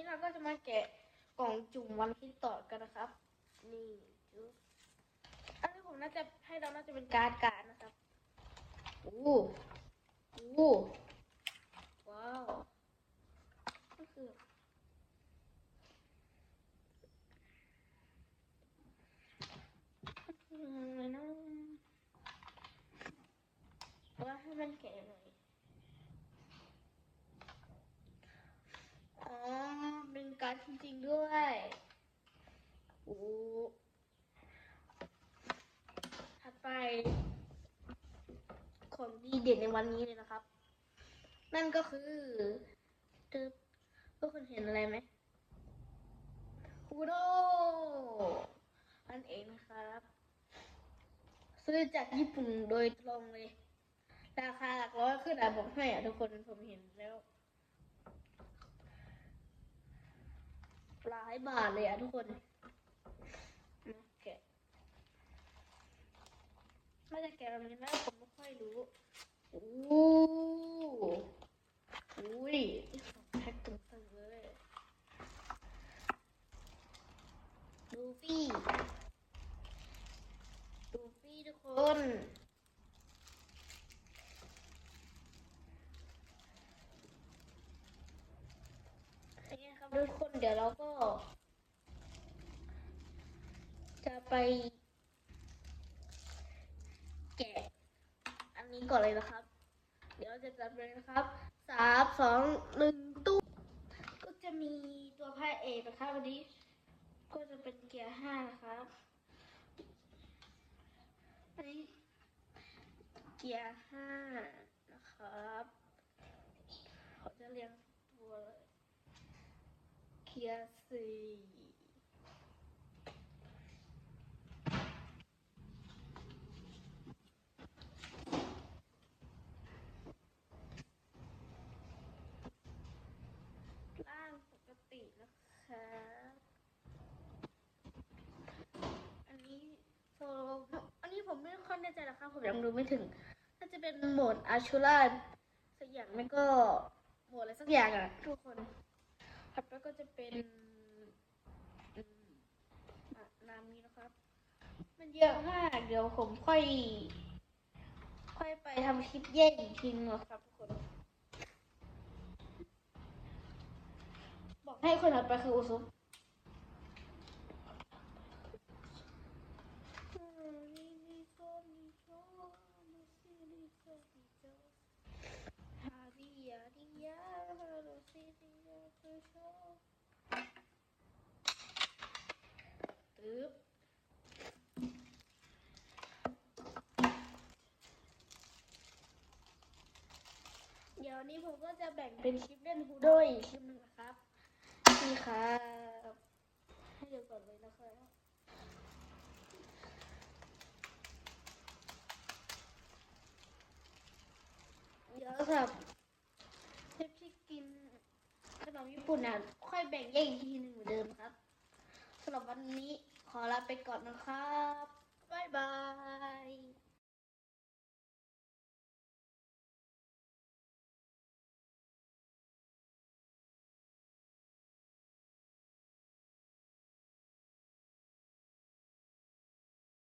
นี้เราก็จะมาแกะกล่องจุ่มวันคิดต่อกันนะครับ นี่จุ๊บอันนี้ผมน่าจะให้เราน่าจะเป็นการ์ดการ์ดนะครับโอ้โอ้ว้าวก็คืออะไรนะว่าให้มันแกะหน่อย อ๋อ เป็นกา รดจริง ๆ ด้วยโอ้ถัดไป ของดีเด่นในวันนี้เลยนะครับ นั่นก็คือตึ๊บทุกคนเห็นอะไรไหมฮูโดนั่นเองนะครับ ซื้อจากญี่ปุ่นโดยตรงเลย ราคาหลักร้อยขึ้นอะบอกให้อะทุกคนผมเห็นแล้ว หลายบาทเลยอะทุกคนมาแกะน่าจะแกะแบบนี้นะผมไม่ค่อยรู้โอ้อุ้ยแพ็คตึงๆเลยดูฟี่ดูฟี่ทุกคนนี่ครับทุกคน เดี๋ยวเราก็ จะไป แกะ อันนี้ก่อนเลยนะครับ เดี๋ยวจะจับเลยนะครับสามสองหนึ่งตู้ก็จะมีตัวพระเอกนะครับวันนี้ ก็จะเป็นเกียร์ห้านะครับอันนี้เกียร์ห้านะครับเขาจะเรียงตัวเลย เกียสี่ร่างปกตินะคะ อันนี้โซโลอันนี้ผมไม่ค่อยแน่ใจนะคะ ผมยังดูไม่ถึง น่าจะเป็นโหมดอาชูราสักอย่างไม่ก็โหมดอะไรสักอย่างอะทุกคน ถัดไปก็จะเป็นอืมนี้นะครับ มันเยอะมาก เดี๋ยวผมค่อย ค่อยไปทำคลิปแยกอีกทีนึงนะครับทุกคน บอกให้คนถัดไปคืออุซุป ตึ๊บเดี๋ยวนี้ผมก็จะแบ่งเป็นคลิปเล่นฮูโดอีกคลิปหนึงนะครับนี่ครับให้ดูก่อนเลยนะครับเดี๋ยวครับเทปที่กินขนม ญี่ปุ่นนะค่อยแบ่งแยกอีกทีหนึ่งเหมือนเดิมครับสำหรับวันนี้ขอลาไปก่อนนะครับบ๊ายบาย